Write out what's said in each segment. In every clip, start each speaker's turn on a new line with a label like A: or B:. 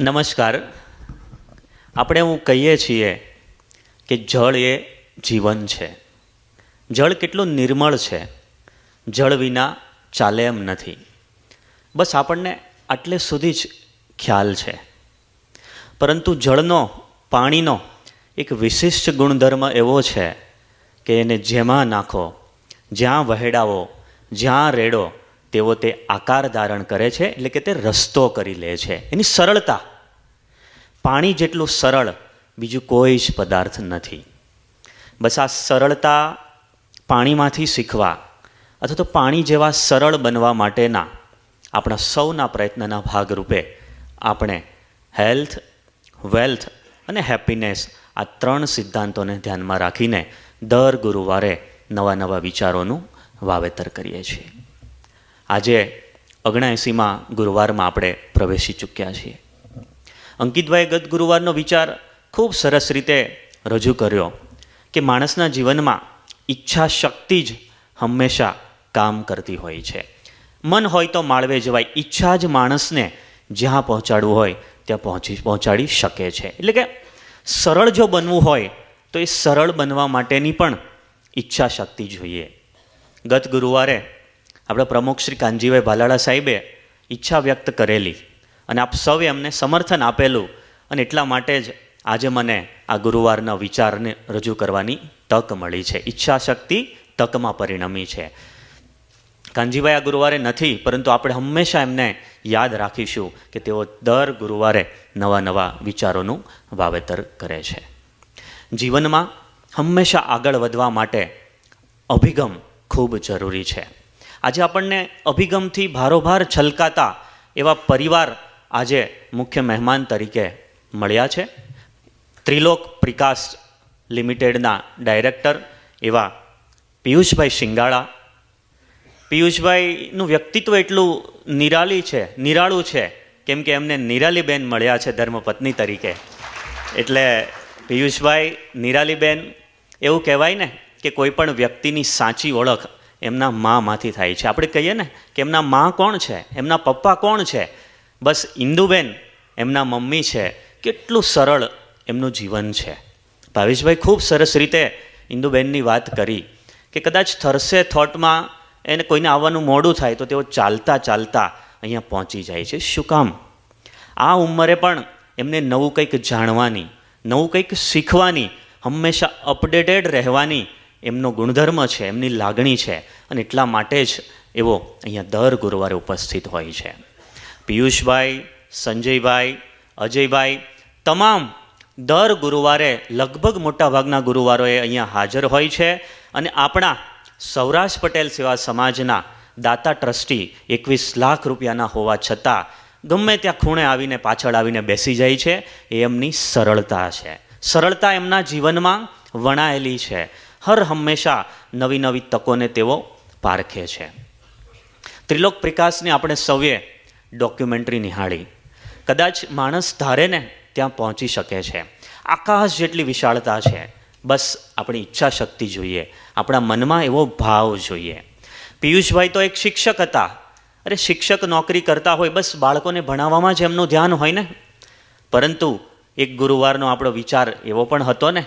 A: નમસ્કાર. આપણે હું કહીએ છીએ કે જળ એ જીવન છે. જળ કેટલું નિર્મળ છે. જળ વિના ચાલે એમ નથી. બસ આપણને આટલે સુધી જ ખ્યાલ છે. પરંતુ જળનો, પાણીનો એક વિશિષ્ટ ગુણધર્મ એવો છે કે એને જેમાં નાખો, જ્યાં વહેડાવો, જ્યાં રેડો તેવો તે આકાર ધારણ કરે છે, એટલે કે તે રસ્તો કરી લે છે. એની સરળતા. પાણી જેટલું સરળ, બીજું કોઈ જ પદાર્થ નથી. બસ આ સરળતા પાણીમાંથી શીખવા અથવા તો પાણી જેવા સરળ બનવા માટેના આપણા સૌના પ્રયત્નના ભાગરૂપે આપણે હેલ્થ, વેલ્થ અને હેપીનેસ આ ત્રણ સિદ્ધાંતોને ધ્યાનમાં રાખીને દર ગુરુવારે નવા નવા વિચારોનું વાવેતર કરીએ છીએ. આજે ઓગણએંસીમાં ગુરુવારમાં આપણે પ્રવેશી ચૂક્યા છીએ. અંકિતભાઈએ ગત ગુરુવારનો વિચાર ખૂબ સરસ રીતે રજૂ કર્યો કે માણસના જીવનમાં ઈચ્છા શક્તિ જ હંમેશા કામ કરતી હોય છે. મન હોય તો માળવે જવાય, ઈચ્છા જ માણસને જ્યાં પહોંચાડવું હોય ત્યાં પહોંચી, પહોંચાડી શકે છે. એટલે કે સરળ જો બનવું હોય તો એ સરળ બનવા માટેની પણ ઈચ્છા શક્તિ જોઈએ. ગત ગુરુવારે આપણા પ્રમુખ શ્રી કાનજીભાઈ ભાલાળા સાહેબે ઈચ્છા વ્યક્ત કરેલી અને આપ સૌએ અમને સમર્થન આપેલું અને એટલા માટે જ આજે મને આ ગુરુવારના વિચારને રજૂ કરવાની તક મળી છે. ઈચ્છા શક્તિ તકમાં પરિણમી છે. કાનજીભાઈ, આ ગુરુવારે નથી, પરંતુ આપણે હંમેશા એમને યાદ રાખીશું કે તેઓ દર ગુરુવારે નવા નવા વિચારોનું વાવેતર કરે છે. જીવનમાં હંમેશા આગળ વધવા માટે અભિગમ ખૂબ જરૂરી છે. આજે આપણને અભિગમથી ભારોભાર છલકાતા એવા પરિવાર આજે મુખ્ય મહેમાન તરીકે મળ્યા છે. ત્રિલોક પ્રિકાસ્ટ લિમિટેડના ડાયરેક્ટર એવા પિયુષભાઈ શિંગાળા. પિયુષભાઈનું વ્યક્તિત્વ એટલું નિરાલી છે, નિરાળું છે, કેમ કે એમને નિરાલીબેન મળ્યા છે ધર્મપત્ની તરીકે. એટલે પિયુષભાઈ નિરાલીબેન એવું કહેવાય ને કે કોઈ પણ વ્યક્તિની સાચી ઓળખ એમના મામાંથી થાય છે. આપણે કહીએ ને કે એમના મા કોણ છે? એમના પપ્પા કોણ છે? બસ ઇન્દુબેન એમના મમ્મી છે. કેટલું સરળ એમનું જીવન છે. ભાવેશભાઈ, ખૂબ સરસ રીતે ઇન્દુબેનની વાત કરી કે કદાચ થરસે થોટમાં એને કોઈને આવવાનું મોડું થાય તો તેઓ ચાલતા ચાલતા અહીંયા પહોંચી જાય છે. શું કામ? આ ઉંમરે પણ એમને નવું કંઈક જાણવાની, નવું કંઈક શીખવાની, હંમેશા અપડેટેડ રહેવાની એમનો ગુણધર્મ છે, એમની લાગણી છે અને એટલા માટે જ એવો અહીંયા દર ગુરુવારે ઉપસ્થિત હોય છે. પિયુષભાઈ, સંજયભાઈ, અજયભાઈ તમામ દર ગુરુવારે લગભગ મોટાભાગના ગુરુવારોએ અહીંયા હાજર હોય છે અને આપણા સૌરાષ્ટ્ર પટેલ સેવા સમાજના દાતા ટ્રસ્ટી એકવીસ લાખ રૂપિયાના હોવા છતાં ગમે ત્યાં ખૂણે આવીને પાછળ આવીને બેસી જાય છે, એ એમની સરળતા છે. સરળતા એમના જીવનમાં વણાયેલી છે. હર હંમેશા નવી નવી તકોને તેઓ પારખે છે. ત્રિલોક પ્રકાશને આપણે સૌએ ડોક્યુમેન્ટરી નિહાળી. કદાચ માણસ ધારે ને ત્યાં પહોંચી શકે છે. આકાશ જેટલી વિશાળતા છે. બસ આપણી ઈચ્છા શક્તિ જોઈએ. આપણા મનમાં એવો ભાવ જોઈએ. પિયુષભાઈ તો એક શિક્ષક હતા. અરે શિક્ષક નોકરી કરતા હોય બસ બાળકોને ભણાવવામાં જ એમનું ધ્યાન હોય ને? પરંતુ એક ગુરુવારનો આપણો વિચાર એવો પણ હતો ને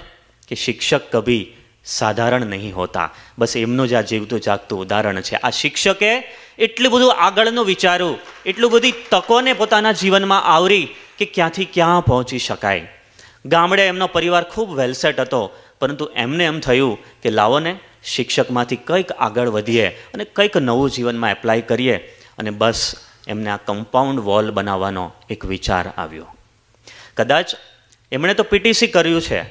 A: કે શિક્ષક કભી સાધારણ નહીં હોતા. બસ એમનું જ આ જીવતું જાગતું ઉદાહરણ છે. આ શિક્ષકે એટલું બધું આગળનું વિચાર્યું, એટલું બધી તકોને પોતાના જીવનમાં આવરી કે ક્યાંથી ક્યાં પહોંચી શકાય. ગામડે એમનો પરિવાર ખૂબ વેલસેટ હતો, પરંતુ એમને એમ થયું કે લાવો ને, શિક્ષકમાંથી કંઈક આગળ વધીએ અને કંઈક નવું જીવનમાં એપ્લાય કરીએ. અને બસ એમને આ કમ્પાઉન્ડ વોલ બનાવવાનો એક વિચાર આવ્યો. કદાચ એમણે તો પીટીસી કર્યું છે.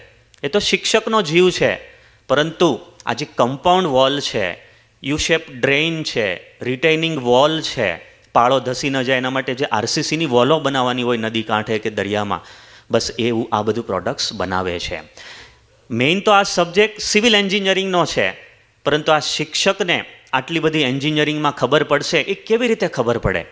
A: એ તો શિક્ષકનો જીવ છે. પરંતુ આ જે કમ્પાઉન્ડ વોલ છે યુ શેપ ડ્રેઇન છે રિટેનિંગ વોલ છે, પાળો ધસી ન જાય એના માટે જે આરસીસીની વોલો બનાવવાની હોય નદી કાંઠે કે દરિયામાં, બસ એવું આ બધું પ્રોડક્ટ્સ બનાવે છે. મેઇન તો આ સબ્જેક્ટ સિવિલ એન્જિનિયરિંગનો છે, પરંતુ આ શિક્ષકને આટલી બધી એન્જિનિયરિંગમાં ખબર પડશે એ કેવી રીતે ખબર પડે?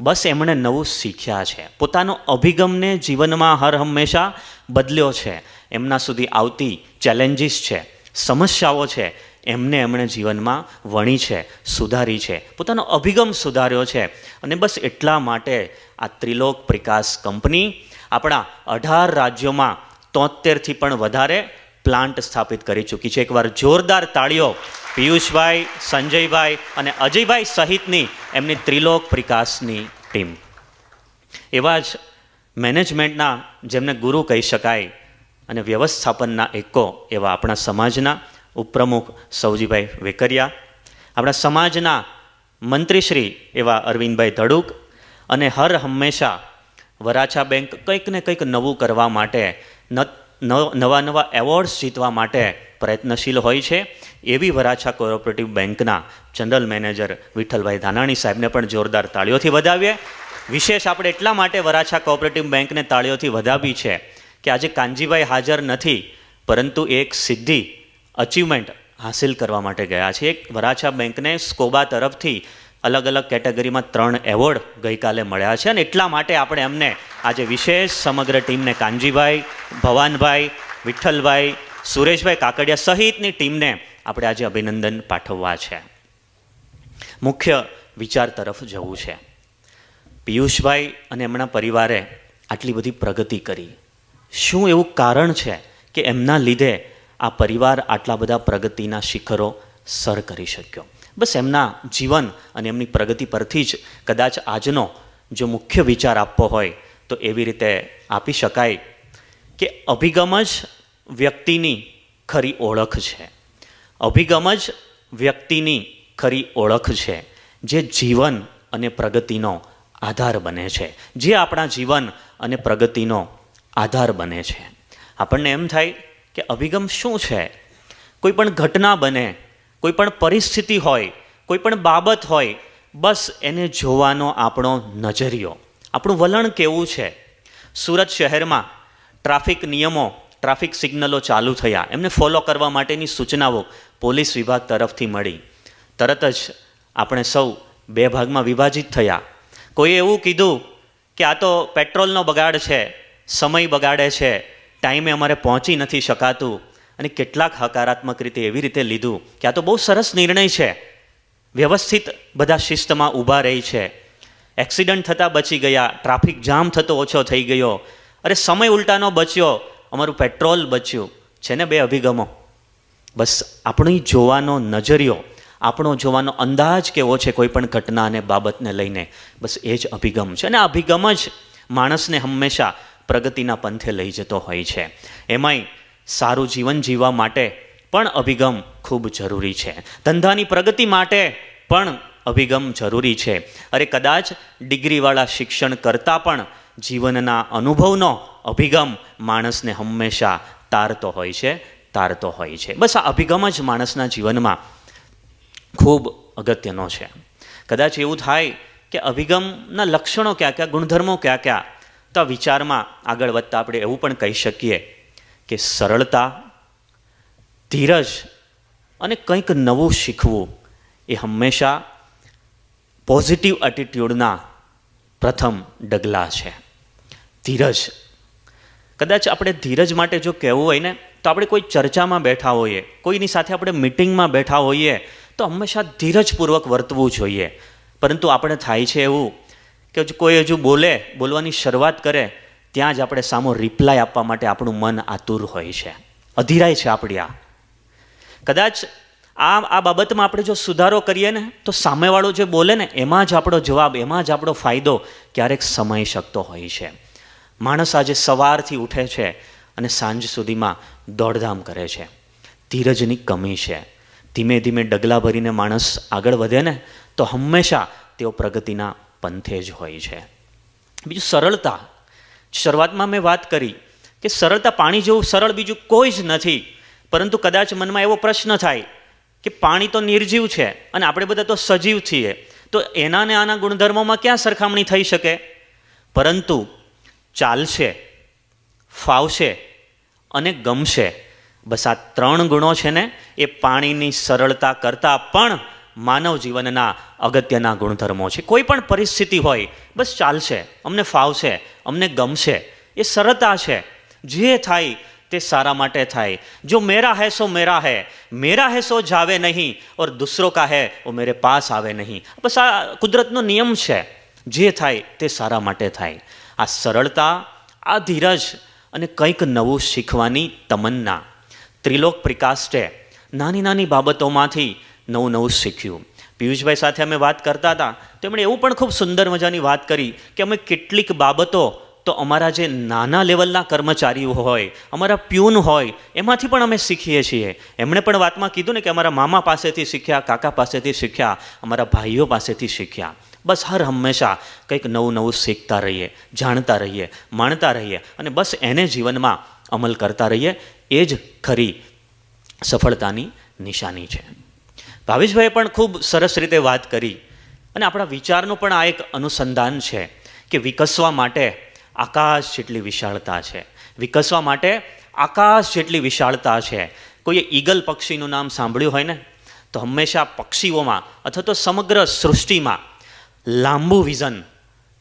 A: બસ એમણે નવું શીખ્યા છે. પોતાનો અભિગમને જીવનમાં હર હંમેશા બદલ્યો છે. એમના સુધી આવતી ચેલેન્જીસ છે. સમસ્યાઓ છે, એમને એમણે જીવનમાં વણી છે, સુધારી છે, પોતાનો અભિગમ સુધાર્યો છે. અને બસ એટલા માટે આ ત્રિલોક પ્રકાશ કંપની આપણા અઢાર રાજ્યોમાં તોતેરથી પણ વધારે પ્લાન્ટ સ્થાપિત કરી ચૂકી છે. એકવાર જોરદાર તાળીઓ પિયુષભાઈ, સંજયભાઈ અને અજયભાઈ સહિતની એમની ત્રિલોક પ્રકાશની ટીમ. એવા જ મેનેજમેન્ટના જેમને ગુરુ કહી શકાય અને વ્યવસ્થાપનના એકો એવા આપણા સમાજના ઉપપ્રમુખ સૌજીભાઈ વેકરિયા, આપણા સમાજના મંત્રીશ્રી એવા અરવિંદભાઈ ધડુક અને હર હંમેશા વરાછા બેંક કંઈક ને કંઈક નવું કરવા માટે નવા નવા એવોર્ડ્સ જીતવા માટે પ્રયત્નશીલ હોય છે. એવી વરાછા કોઓપરેટિવ બેંકના જનરલ મેનેજર વિઠ્ઠલભાઈ ધાનાણી સાહેબને પણ જોરદાર તાળીઓથી વધાવીએ. વિશેષ આપણે એટલા માટે વરાછા કોઓપરેટિવ બેંકને તાળીઓથી વધાવી છે કે આજે કાનજીભાઈ હાજર નથી, પરંતુ એક સિદ્ધિ અચીવમેન્ટ હાસિલ કરવા માટે ગયા છે. એક વરાછા બેંકને સ્કોબા તરફથી અલગ અલગ કેટેગરીમાં ત્રણ એવોર્ડ ગઈકાલે મળ્યા છે અને એટલા માટે આપણે એમને આજે વિશેષ સમગ્ર ટીમને કાનજીભાઈ, ભવાનભાઈ, વિઠ્ઠલભાઈ, સુરેશભાઈ કાકડિયા સહિતની ટીમને આપણે આજે અભિનંદન પાઠવવા છે. મુખ્ય વિચાર તરફ જવું છે. પિયુષભાઈ અને એમના પરિવારે આટલી બધી પ્રગતિ કરી. શું એવું કારણ છે કે એમના લીધે આ પરિવાર આટલા બધા પ્રગતિના શિખરો સર કરી શક્યો? બસ એમના જીવન અને એમની પ્રગતિ પરથી જ કદાચ આજનો જો મુખ્ય વિચાર આપવો હોય તો એવી રીતે આપી શકાય કે અભિગમ જ વ્યક્તિની ખરી ઓળખ છે. અભિગમ જ વ્યક્તિની ખરી ઓળખ છે જે જીવન અને પ્રગતિનો આધાર બને છે. જે આપણા જીવન અને પ્રગતિનો આધાર બને છે. આપણને એમ થાય કે અભિગમ શું છે? કોઈ પણ ઘટના બને, કોઈ પણ પરિસ્થિતિ હોય, કોઈ પણ બાબત હોય, બસ એને જોવાનો આપણો નજરિયો. આપણું વલણ કેવું છે? સુરત શહેરમાં ટ્રાફિક નિયમો, ટ્રાફિક સિગ્નલો ચાલુ થયા. એમને ફોલો કરવા માટેની સૂચનાઓ પોલીસ વિભાગ તરફથી મળી. તરત જ આપણે સૌ બે ભાગમાં વિભાજિત થયા. કોઈએ એવું કીધું કે આ તો પેટ્રોલનો બગાડ છે સમય બગાડે છે ટાઈમે અમારે પહોંચી નથી શકાતું અને કેટલાક હકારાત્મક રીતે એવી રીતે લીધું કે આ તો બહુ સરસ નિર્ણય છે. વ્યવસ્થિત બધા શિસ્તમાં ઊભા રહી છે. એક્સિડન્ટ થતાં બચી ગયા ટ્રાફિક જામ થતો ઓછો થઈ ગયો. અરે સમય ઉલટાનો બચ્યો, અમારું પેટ્રોલ બચ્યું. છે ને બે અભિગમો? બસ આપણી જોવાનો નજરિયો, આપણો જોવાનો અંદાજ કેવો છે કોઈ પણ ઘટના અને બાબતને લઈને? બસ એ જ અભિગમ છે. અને આ અભિગમ જ માણસને હંમેશા પ્રગતિના પંથે લઈ જતો હોય છે. એમાંય સારું જીવન જીવવા માટે પણ અભિગમ ખૂબ જરૂરી છે. ધંધાની પ્રગતિ માટે પણ અભિગમ જરૂરી છે. અરે કદાચ ડિગ્રીવાળા શિક્ષણ કરતાં પણ જીવનના અનુભવનો અભિગમ માણસને હંમેશા તારતો હોય છે, તારતો હોય છે. બસ આ અભિગમ જ માણસના જીવનમાં ખૂબ અગત્યનો છે. કદાચ એવું થાય કે અભિગમના લક્ષણો કયા કયા, ગુણધર્મો કયા કયા તો વિચારમાં આગળ વધતા આપણે એવું પણ કહી શકીએ કે સરળતા, ધીરજ અને કંઈક નવું શીખવું એ હંમેશા પોઝિટિવ એટીટ્યૂડના પ્રથમ ડગલા છે. ધીરજ. કદાચ આપણે ધીરજ માટે જો કહેવું હોય ને, તો આપણે કોઈ ચર્ચામાં બેઠા હોઈએ, કોઈની સાથે આપણે મિટિંગમાં બેઠા હોઈએ, તો હંમેશા ધીરજપૂર્વક વર્તવું જોઈએ. પરંતુ આપણે થાય છે એવું કે કોઈ હજુ બોલે, બોલવાની શરૂઆત કરે, ત્યાં જ આપણે સામો રિપ્લાય આપવા માટે આપણું મન આતુર હોય છે. અધીરાય છે આપણી આ. કદાચ આ આ બાબતમાં આપણે જો સુધારો કરીએ ને, તો સામેવાળો જે બોલે ને, એમાં જ આપણો જવાબ, એમાં જ આપણો ફાયદો ક્યારેક સમાઈ શકતો હોય છે. માણસ આજે સવારથી ઉઠે છે અને સાંજ સુધીમાં દોડધામ કરે છે. ધીરજની કમી છે. ધીમે ધીમે ડગલા ભરીને માણસ આગળ વધે ને, તો હંમેશા તેઓ પ્રગતિના પંથે જ હોય છે. બીજું સરળતા. શરૂઆતમાં મેં વાત કરી કે સરળતા પાણી જેવું સરળ બીજું કોઈ જ નથી, પરંતુ કદાચ મનમાં એવો પ્રશ્ન થાય કે પાણી તો નિર્જીવ છે અને આપણે બધા તો સજીવ છીએ, તો એના ને આના ગુણધર્મોમાં ક્યાં સરખામણી થઈ શકે? પરંતુ ચાલશે, ફાવશે અને ગમશે. બસ આ ત્રણ ગુણો છે ને એ પાણીની સરળતા કરતાં પણ માનવ જીવનના અગત્યના ગુણધર્મો છે. કોઈ પણ પરિસ્થિતિ હોય, બસ ચાલશે, અમને ફાવશે, અમને ગમશે, એ સરળતા છે. જે થાય તે સારા માટે થાય. જો મેરા હૈ સો મેરા હૈ મેરા હૈ સો જાવે નહીં, ઓર દૂસરો કા હૈ ઓ મેરે પાસ આવે નહીં. બસ આ કુદરતનો નિયમ છે. જે થાય તે સારા માટે થાય. આ સરળતા, આ ધીરજ અને કંઈક નવું શીખવાની તમન્ના. ત્રિલોક પ્રિકાષ્ટે નાની નાની બાબતોમાંથી નવું નવું શીખ્યું. પિયુષભાઈ સાથે અમે વાત કરતા હતા. તેમણે એવું પણ ખૂબ સુંદર મજાની વાત કરી કે અમે કેટલીક બાબતો તો અમારા જે નાના લેવલના કર્મચારીઓ હોય, અમારા પ્યુન હોય, એમાંથી પણ અમે શીખીએ છીએ. એમણે પણ વાતમાં કીધું ને કે અમારા મામા પાસેથી શીખ્યા, કાકા પાસેથી શીખ્યા, અમારા ભાઈઓ પાસેથી શીખ્યા. બસ હર હંમેશા કંઈક નવું નવું શીખતા રહીએ, જાણતા રહીએ, માણતા રહીએ અને બસ એને જીવનમાં અમલ કરતા રહીએ. એ જ ખરી સફળતાની નિશાની છે. ભાવેશભાઈએ પણ ખૂબ સરસ રીતે વાત કરી. અને આપણા વિચારનું પણ આ એક અનુસંધાન છે કે વિકસવા માટે આકાશ જેટલી વિશાળતા છે. વિકસવા માટે આકાશ જેટલી વિશાળતા છે. કોઈએ ઈગલ પક્ષીનું નામ સાંભળ્યું હોય ને, તો હંમેશા પક્ષીઓમાં અથવા તો સમગ્ર સૃષ્ટિમાં લાંબુ વિઝન,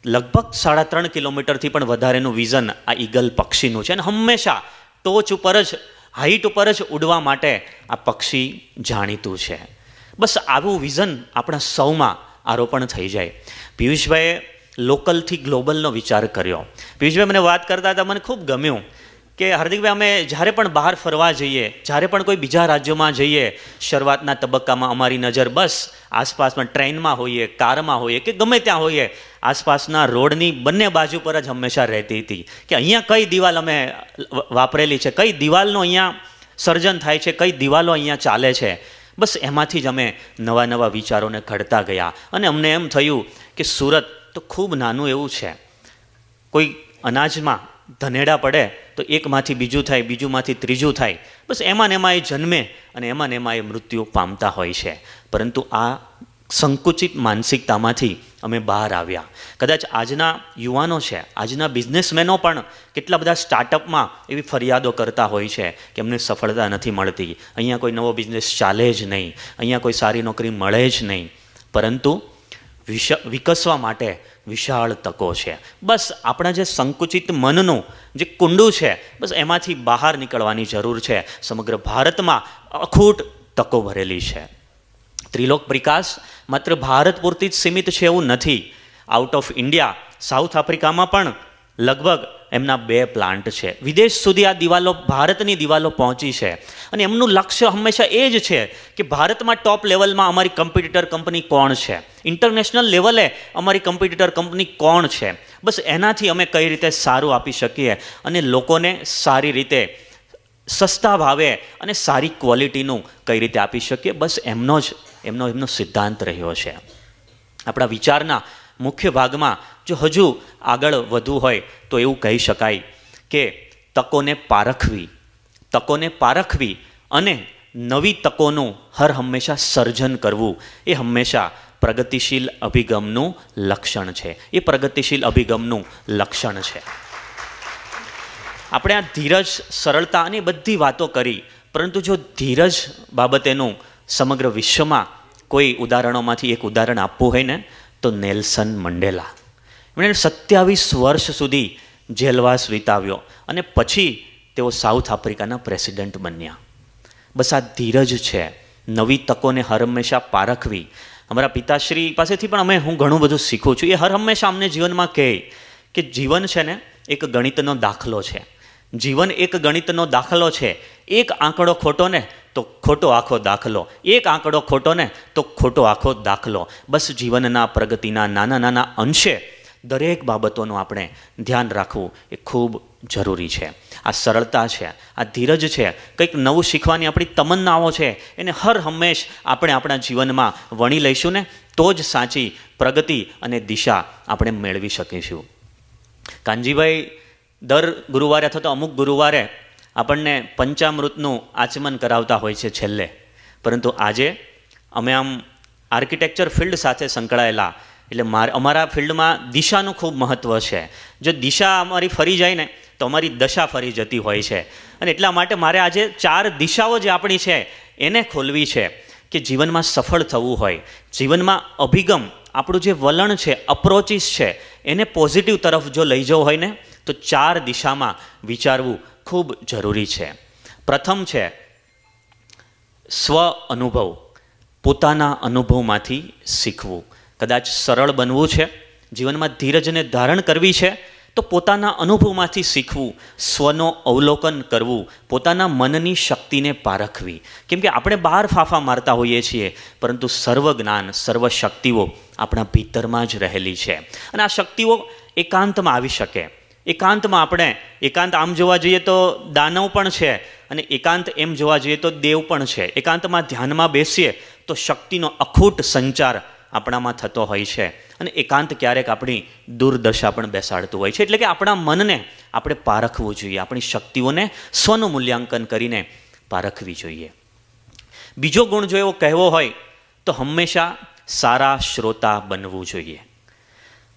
A: લગભગ સાડા ત્રણ કિલોમીટરથી પણ વધારેનું વિઝન આ ઈગલ પક્ષીનું છે. અને હંમેશા ટોચ ઉપર જ, હાઈટ ઉપર જ ઉડવા માટે આ પક્ષી જાણીતું છે. બસ આવું વિઝન આપણા સૌમાં આરોપણ થઈ જાય. પિયુષભાઈએ લોકલથી ગ્લોબલનો વિચાર કર્યો. પિયુષભાઈ મને વાત કરતા હતા, મને ખૂબ ગમ્યું કે હાર્દિકભાઈ, અમે જ્યારે પણ બહાર ફરવા જઈએ, જ્યારે પણ કોઈ બીજા રાજ્યોમાં જઈએ, શરૂઆતના તબક્કામાં અમારી નજર બસ આસપાસમાં ટ્રેનમાં હોઈએ, કારમાં હોઈએ કે ગમે ત્યાં હોઈએ, આસપાસના રોડની બંને બાજુ પર જ હંમેશા રહેતી હતી કે અહીંયા કઈ દિવાલ અમે વાપરેલી છે, કઈ દિવાલનું અહીંયા સર્જન થાય છે, કઈ દિવાલો અહીંયા ચાલે છે. બસ એમાંથી જ અમે નવા નવા વિચારોને ઘડતા ગયા. અને અમને એમ થયું કે સુરત તો ખૂબ નાનું એવું છે. કોઈ અનાજમાં ધનેડા પડે તો એકમાંથી બીજું થાય, બીજુંમાંથી ત્રીજું થાય. બસ એમાં ને એમાં એ જન્મે અને એમાં ને એમાં એ મૃત્યુ પામતા હોય છે. પરંતુ આ સંકુચિત માનસિકતામાંથી અમે બહાર આવ્યા. કદાચ આજના યુવાનો છે, આજના બિઝનેસમેનો પણ કેટલા બધા સ્ટાર્ટઅપમાં એવી ફરિયાદો કરતા હોય છે કે અમને સફળતા નથી મળતી. અહીંયા કોઈ નવો બિઝનેસ ચાલે જ નહીં. અહીંયા કોઈ સારી નોકરી મળે જ નહીં. પરંતુ વિશ, વિકસવા માટે વિશાળ તકો છે. બસ આપણા જે સંકુચિત મનનું જે કુંડું છે, બસ એમાંથી બહાર નીકળવાની જરૂર છે. સમગ્ર ભારતમાં અખૂટ તકો ભરેલી છે. ત્રિલોક પ્રકાશ માત્ર ભારત પૂરતી જ સીમિત છે એવું નથી. આઉટ ઓફ ઇન્ડિયા સાઉથ આફ્રિકામાં પણ લગભગ એમના બે પ્લાન્ટ છે. વિદેશ સુધી આ દિવાલો, ભારતની દિવાલો પહોંચી છે. અને એમનું લક્ષ્ય હંમેશા એ જ છે કે ભારતમાં ટોપ લેવલમાં અમારી કમ્પિટિટર કંપની કોણ છે? ઇન્ટરનેશનલ લેવલે અમારી કમ્પિટિટર કંપની કોણ છે? બસ એનાથી અમે કઈ રીતે સારું આપી શકીએ અને લોકોને સારી રીતે સસ્તા ભાવે અને સારી ક્વોલિટીનું કઈ રીતે આપી શકીએ? બસ એમનો જ એમનો એમનો સિદ્ધાંત રહ્યો છે. આપણા વિચારના મુખ્ય ભાગમાં જો હજુ આગળ વધવું હોય તો એવું કહી શકાય કે તકોને પારખવી તકોને પારખવી અને નવી તકોનું હર હંમેશા સર્જન કરવું એ હંમેશા પ્રગતિશીલ અભિગમનું લક્ષણ છે. એ પ્રગતિશીલ અભિગમનું લક્ષણ છે. આપણે આ ધીરજ, સરળતા અને બધી વાતો કરી, પરંતુ જો ધીરજ બાબતેનું સમગ્ર વિશ્વમાં કોઈ ઉદાહરણોમાંથી એક ઉદાહરણ આપવું હોય ને, તો નેલ્સન મંડેલા. એમણે સત્યાવીસ વર્ષ સુધી જેલવાસ વિતાવ્યો અને પછી તેઓ સાઉથ આફ્રિકાના પ્રેસિડેન્ટ બન્યા. બસ આ ધીરજ છે. નવી તકોને હર હંમેશા પારખવી. અમારા પિતાશ્રી પાસેથી પણ અમે હું ઘણું બધું શીખું છું. એ હર હંમેશા અમને જીવનમાં કહે કે જીવન છે ને એક ગણિતનો દાખલો છે. જીવન એક ગણિતનો દાખલો છે. એક આંકડો ખોટો ને તો ખોટો આખો દાખલો. એક આંકડો ખોટો ને તો ખોટો આખો દાખલો. બસ જીવનના પ્રગતિના નાના નાના અંશે દરેક બાબતોનું આપણે ધ્યાન રાખવું એ ખૂબ જરૂરી છે. આ સરળતા છે, આ ધીરજ છે, કંઈક નવું શીખવાની આપણી તમન્નાઓ છે, એને હર હંમેશ આપણે આપણા જીવનમાં વણી લઈશું ને તો જ સાચી પ્રગતિ અને દિશા આપણે મેળવી શકીશું. કાનજીભાઈ દર ગુરુવારે અથવા તો અમુક ગુરુવારે આપણને પંચામૃતનું આચમન કરાવતા હોય છે છેલ્લે. પરંતુ આજે અમે આમ આર્કિટેક્ચર ફિલ્ડ સાથે સંકળાયેલા, એટલે મારે, અમારા ફિલ્ડમાં દિશાનું ખૂબ મહત્ત્વ છે. જો દિશા અમારી ફરી જાય ને, તો અમારી દશા ફરી જતી હોય છે. અને એટલા માટે મારે આજે ચાર દિશાઓ જે આપણી છે, એને ખોલવી છે કે જીવનમાં સફળ થવું હોય. જીવનમાં અભિગમ, આપણું જે વલણ છે અપ્રોચિસ છે, એને પોઝિટિવ તરફ જો લઈ જવું હોય ને તો ચાર દિશામાં વિચારવું ખૂબ જરૂરી છે. પ્રથમ છે, સ્વ અનુભવ, પોતાના અનુભવમાંથી શીખવું. કદાચ સરળ બનવું છે, જીવનમાં ધીરજને ધારણ કરવી છે, તો પોતાના અનુભવમાંથી શીખવું, સ્વનો અવલોકન કરવું, પોતાના મનની શક્તિને પારખવી. કેમ કે આપણે બહાર ફાફા મારતા હોઈએ છીએ, પરંતુ સર્વ જ્ઞાન સર્વ શક્તિઓ આપણા ભીતરમાં જ રહેલી છે. અને આ શક્તિઓ એકાંતમાં આવી શકે. એકાંતમાં આપણે, એકાંત આમ જોવા જઈએ તો દાનવ પણ છે અને એકાંત એમ જોવા જઈએ તો દેવ પણ છે. એકાંતમાં ધ્યાનમાં બેસીએ તો શક્તિનો અખૂટ સંચાર આપણામાં થતો હોય છે અને એકાંત ક્યારેક આપણી દુર્દશા પણ બેસાડતું હોય છે. એટલે કે આપણા મનને આપણે પારખવું જોઈએ, આપણી શક્તિઓને સ્વનું મૂલ્યાંકન કરીને પારખવી જોઈએ. બીજો ગુણ જો એવો કહેવો હોય તો હંમેશા સારા શ્રોતા બનવું જોઈએ.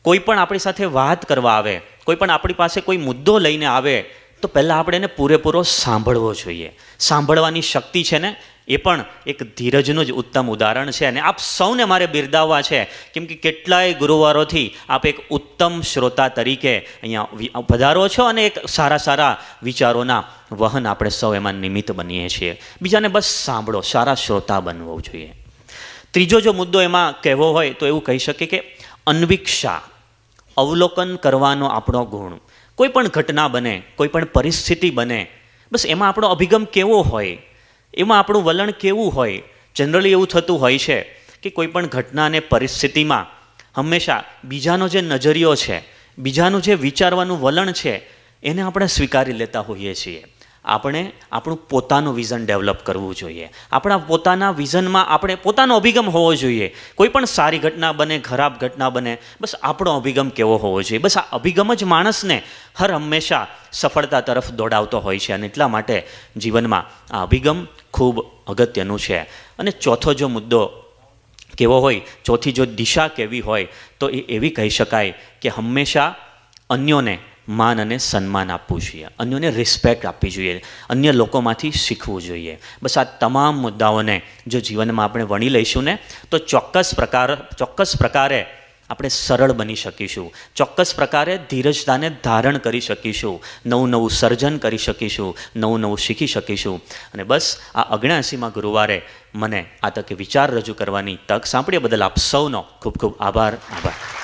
A: કોઈ પણ આપણી સાથે વાત કરવા આવે, કોઈ પણ આપણી પાસે કોઈ મુદ્દો લઈને આવે, તો પહેલાં આપણે એને પૂરેપૂરો સાંભળવો જોઈએ. સાંભળવાની શક્તિ છે ને, એ પણ એક ધીરજનું જ ઉત્તમ ઉદાહરણ છે અને આપ સૌને મારે બિરદાવવા છે, કેમ કે કેટલાય ગુરુવારોથી આપ એક ઉત્તમ શ્રોતા તરીકે અહીંયા વધારો છો અને એક સારા સારા વિચારોના વહન આપણે સૌ એમાં નિમિત્ત બનીએ છીએ. બીજાને બસ સાંભળો, સારા શ્રોતા બનવું જોઈએ. ત્રીજો જો મુદ્દો એમાં કહેવો હોય, તો એવું કહી શકીએ કે અન્વિક્ષા, અવલોકન કરવાનો આપણો ગુણ. કોઈ પણ ઘટના બને, કોઈ પણ પરિસ્થિતિ બને, બસ એમાં આપણો અભિગમ કેવો હોય, એમાં આપણું વલણ કેવું હોય જનરલી એવું થતું હોય છે કે કોઈ પણ ઘટના અને પરિસ્થિતિમાં હંમેશા બીજાનો જે નજરિયો છે, બીજાનું જે વિચારવાનું વલણ છે, એને આપણે સ્વીકારી લેતા હોઈએ છીએ. આપણે આપણું પોતાનું વિઝન ડેવલપ કરવું જોઈએ. આપણા પોતાના વિઝનમાં આપણે પોતાનો અભિગમ હોવો જોઈએ. કોઈ પણ સારી ઘટના બને, ખરાબ ઘટના બને, બસ આપણો અભિગમ કેવો હોવો જોઈએ. બસ આ અભિગમ જ માણસને હર હંમેશા સફળતા તરફ દોડાવતો હોય છે અને એટલા માટે જીવનમાં આ અભિગમ ખૂબ અગત્યનું છે. અને ચોથો જો મુદ્દો કેવો હોય, ચોથી જો દિશા કેવી હોય, તો એ એવી કહી શકાય કે હંમેશા અન્યોને માન અને સન્માન આપવું જોઈએ. અન્યોને રિસ્પેક્ટ આપવી જોઈએ. અન્ય લોકોમાંથી શીખવું જોઈએ. બસ આ તમામ મુદ્દાઓને જો જીવનમાં આપણે વણી લઈશું ને, તો ચોક્કસ પ્રકાર, ચોક્કસ પ્રકારે આપણે સરળ બની શકીશું. ચોક્કસ પ્રકારે ધીરજતાને ધારણ કરી શકીશું. નવું નવું સર્જન કરી શકીશું. નવું નવું શીખી શકીશું. અને બસ આ અગણાસીમાં ગુરુવારે મને આ તકે વિચાર રજૂ કરવાની તક સાંભળ્યા બદલ આપ સૌનો ખૂબ ખૂબ આભાર. આભાર.